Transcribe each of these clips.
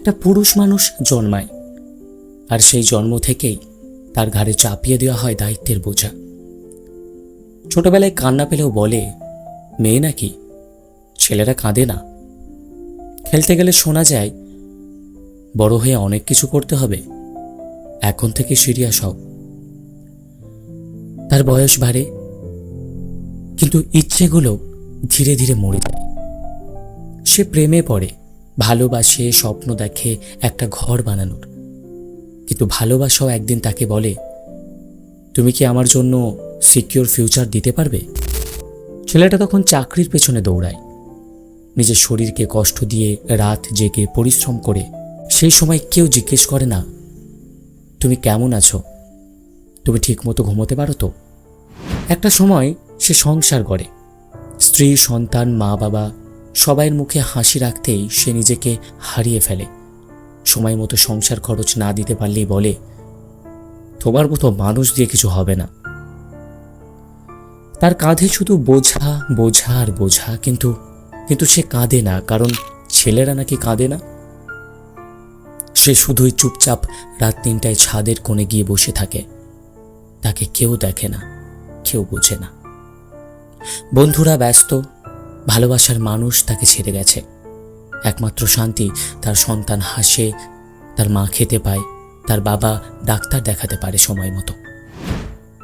একটা পুরুষ মানুষ জন্মায়। আর সেই জন্ম থেকেই তার ঘাড়ে চাপিয়ে দেওয়া হয় দায়িত্বের বোঝা। ছোটবেলায় কান্না পেলেও বলে, মেয়ে নাকি? ছেলেরা কাঁদে না। খেলতে গেলে শোনা যায়, বড় হয়ে অনেক কিছু করতে হবে। এখন থেকে সিরিয়াস হও তার বয়স বাড়ে, কিন্তু ইচ্ছেগুলো ধীরে ধীরে মরে যায়। সে প্রেমে পড়ে। ভালোবাসে, স্বপ্ন দেখে একটা ঘর বানানোর। কিন্তু ভালোবাসাও একদিন তাকে বলে, তুমি কি আমার জন্য সিকিউর ফিউচার দিতে পারবে? ছেলেটা তখন চাকরির পেছনে দৌড়ায়। নিজের শরীরকে কষ্ট দিয়ে রাত জেগে পরিশ্রম করে সেই সময় কেউ জিজ্ঞেস করে না, তুমি কেমন আছো? তুমি ঠিকমতো ঘুমোতে পারো তো? একটা সময় সে সংসার করে। স্ত্রী, সন্তান মা বাবা সবাইয়ের মুখে হাসি রাখতেই সে নিজেকে হারিয়ে ফেলে। সময় মতো সংসার খরচ না দিতে পারলেই বলে, তোমার মতো মানুষ দিয়ে কিছু হবে না। তার কাঁধে শুধু বোঝা বোঝা আর বোঝা, কিন্তু কিন্তু সে কাঁদে না, কারণ ছেলেরা নাকি কাঁদে না? সে শুধুই চুপচাপ রাত তিনটায় ছাদের কোণে গিয়ে বসে থাকে। তাকে কেউ দেখে না, কেউ বোঝে না। বন্ধুরা ব্যস্ত ভালোবাসার মানুষ তাকে ছেড়ে গেছে। একমাত্র শান্তি তার সন্তান হাসে, তার মা খেতে পায়, তার বাবা ডাক্তার দেখাতে পারে সময় মতো।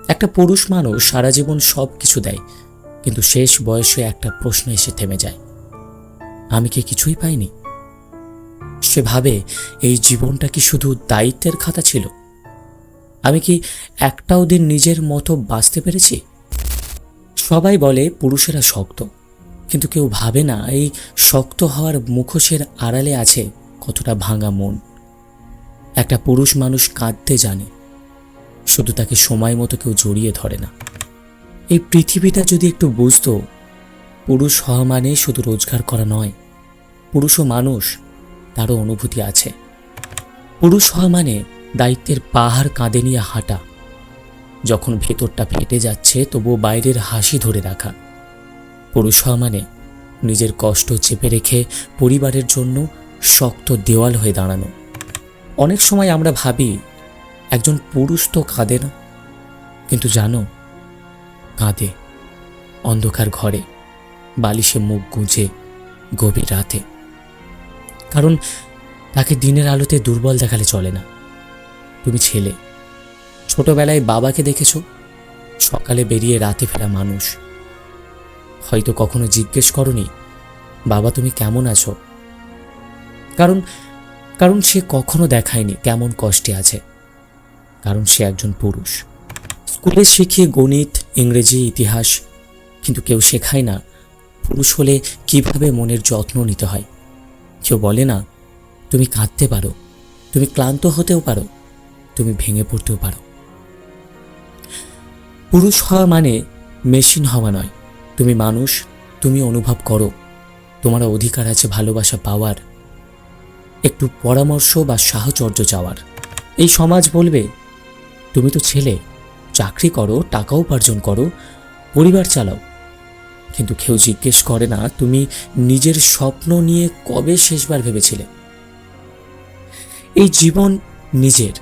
একটা পুরুষ মানুষ সারা জীবন সব কিছু দেয়, কিন্তু শেষ বয়সে একটা প্রশ্ন এসে থেমে যায়। আমি কি কিছুই পাইনি? সে ভাবে, এই জীবনটা কি শুধু দায়িত্বের খাতা ছিল? আমি কি একটাও দিন নিজের মতো বাঁচতে পেরেছি? সবাই বলে পুরুষেরা শক্ত। কিন্তু কেউ ভাবে না এই শক্ত হওয়ার মুখোশের আড়ালে আছে কতটা ভাঙা মন। একটা পুরুষ মানুষ কাঁদতে জানে, শুধু তাকে সময় মতো কেউ জড়িয়ে ধরে না। এই পৃথিবীটা যদি একটু বুঝতো, পুরুষ হওয়া মানে শুধু রোজগার করা নয় পুরুষও মানুষ তারও অনুভূতি আছে। পুরুষ হওয়া মানে দায়িত্বের পাহাড় কাঁধে নিয়ে হাঁটা, যখন ভেতরটা ফেটে যাচ্ছে তবুও বাইরের হাসি ধরে রাখা। পুরুষ হওয়া মানে নিজের কষ্ট চেপে রেখে পরিবারের জন্য শক্ত দেওয়াল হয়ে দাঁড়ানো। অনেক সময় আমরা ভাবি, একজন পুরুষ তো কাঁদে না। কিন্তু জানো, কাঁদে অন্ধকার ঘরে, বালিশে মুখ গুঁজে গভীর রাতে। কারণ তাকে দিনের আলোতে দুর্বল দেখালে চলে না। তুমি ছেলে, ছোটবেলায় বাবাকে দেখেছ, সকালে বেরিয়ে রাতে ফেরা মানুষ। হয়তো কখনো জিজ্ঞেস করনি, বাবা, তুমি কেমন আছো? কারণ কারণ সে কখনো দেখায়নি কেমন কষ্টে আছে। কারণ সে একজন পুরুষ। স্কুলে শিখি গণিত, ইংরেজি, ইতিহাস, কিন্তু কেউ শেখায় না পুরুষ হলে কীভাবে মনের যত্ন নিতে হয়। কেউ বলে না, তুমি কাঁদতে পারো, তুমি ক্লান্ত হতেও পারো, তুমি ভেঙে পড়তেও পারো। পুরুষ হওয়া মানে মেশিন হওয়া নয় তুমি মানুষ, তুমি অনুভব করো। তোমার অধিকার আছে ভালোবাসা পাওয়ার। একটু পরামর্শ বা সাহচর্য চাওয়ার। এই সমাজ বলবে, তুমি তো ছেলে, চাকরি করো, টাকা উপার্জন করো, পরিবার চালাও। কিন্তু কেউ জিজ্ঞেস করে না, তুমি নিজের স্বপ্ন নিয়ে কবে শেষবার ভেবেছিলে? এই জীবন নিজের।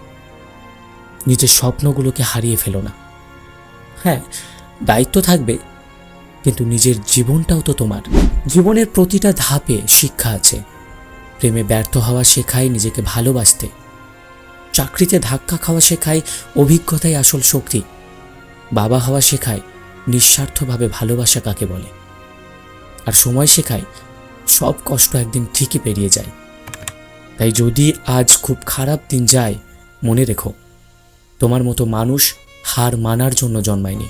নিজের স্বপ্নগুলোকে হারিয়ে ফেলো না। হ্যাঁ দায়িত্ব থাকবে কিন্তু নিজের জীবনটাও তো তোমার। জীবনের প্রতিটা ধাপে শিক্ষা আছে। প্রেমে ব্যর্থ হওয়া শেখায় নিজেকে ভালোবাসতে। চাকরিতে ধাক্কা খাওয়া শেখায় অভিজ্ঞতাই আসল শক্তি। বাবা হওয়া শেখায় নিঃস্বার্থভাবে ভালোবাসা কাকে বলে। আর সময় শেখায় সব কষ্ট একদিন ঠিকই পেরিয়ে যায়। তাই যদি আজ খুব খারাপ দিন যায়, মনে রেখো, তোমার মতো মানুষ হার মানার জন্য জন্মায়নি।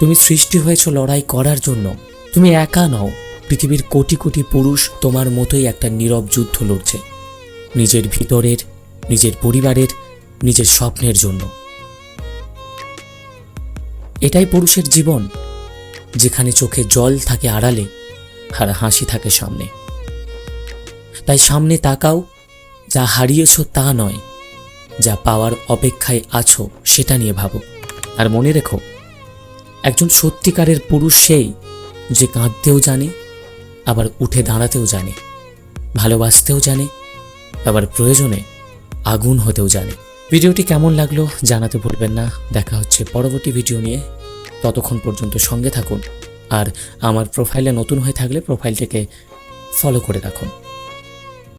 তুমি সৃষ্টি হয়েছ লড়াই করার জন্য। তুমি একা নও। পৃথিবীর কোটি কোটি পুরুষ তোমার মতোই একটা নীরব যুদ্ধ লড়ছে। নিজের ভিতরের, নিজের পরিবারের, নিজের স্বপ্নের জন্য। এটাই পুরুষের জীবন। যেখানে চোখে জল থাকে আড়ালে আর হাসি থাকে সামনে। তাই সামনে তাকাও, যা হারিয়েছ তা নয়। যা পাওয়ার অপেক্ষায় আছো সেটা নিয়ে ভাবো। আর মনে রেখো একজন সত্যিকারের পুরুষ সেই যে কাঁদতেও জানে, আবার উঠে দাঁড়াতেও জানে, ভালোবাসতেও জানে, আবার প্রয়োজনে আগুন হতেও জানে। ভিডিওটি কেমন লাগল জানাতে ভুলবেন না। দেখা হচ্ছে পরবর্তী ভিডিও নিয়ে। ততক্ষণ পর্যন্ত সঙ্গে থাকুন। আর আমার প্রোফাইলে নতুন হয়ে থাকলে প্রোফাইলটিকে ফলো করে রাখুন।